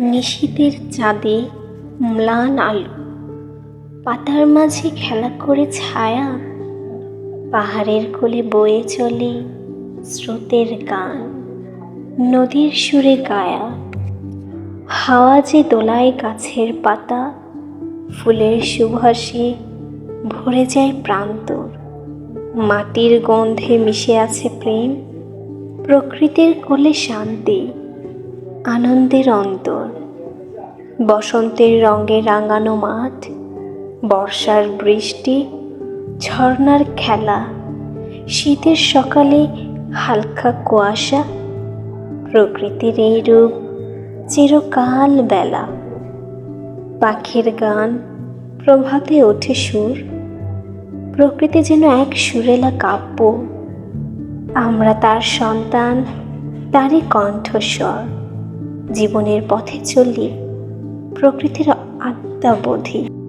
নিশীতের চাঁদে ম্লান আলো। পাতার মাঝে খেলা করে ছায়া, পাহাড়ের কোলে বয়ে চলে স্রোতের গান। নদীর সুরে গায়া, হাওয়া যে দোলায় গাছের পাতা, ফুলের সুবাসে ভরে যায় প্রান্তর মাটির গন্ধে মিশে আছে প্রেম, প্রকৃতির কোলে শান্তি। আনন্দের অন্তর। বসন্তের রঙে রাঙানো মাঠ, বর্ষার বৃষ্টি, ঝর্ণার খেলা, শীতের সকালে হালকা কুয়াশা, প্রকৃতির এই রূপ চিরকাল বেলা। পাখির গান প্রভাতে ওঠে সুর, প্রকৃতি যেন এক সুরেলা কাব্য। আমরা তার সন্তান, তারই কণ্ঠস্বর। জীবনের পথে চললে প্রকৃতির আত্মাবোধী।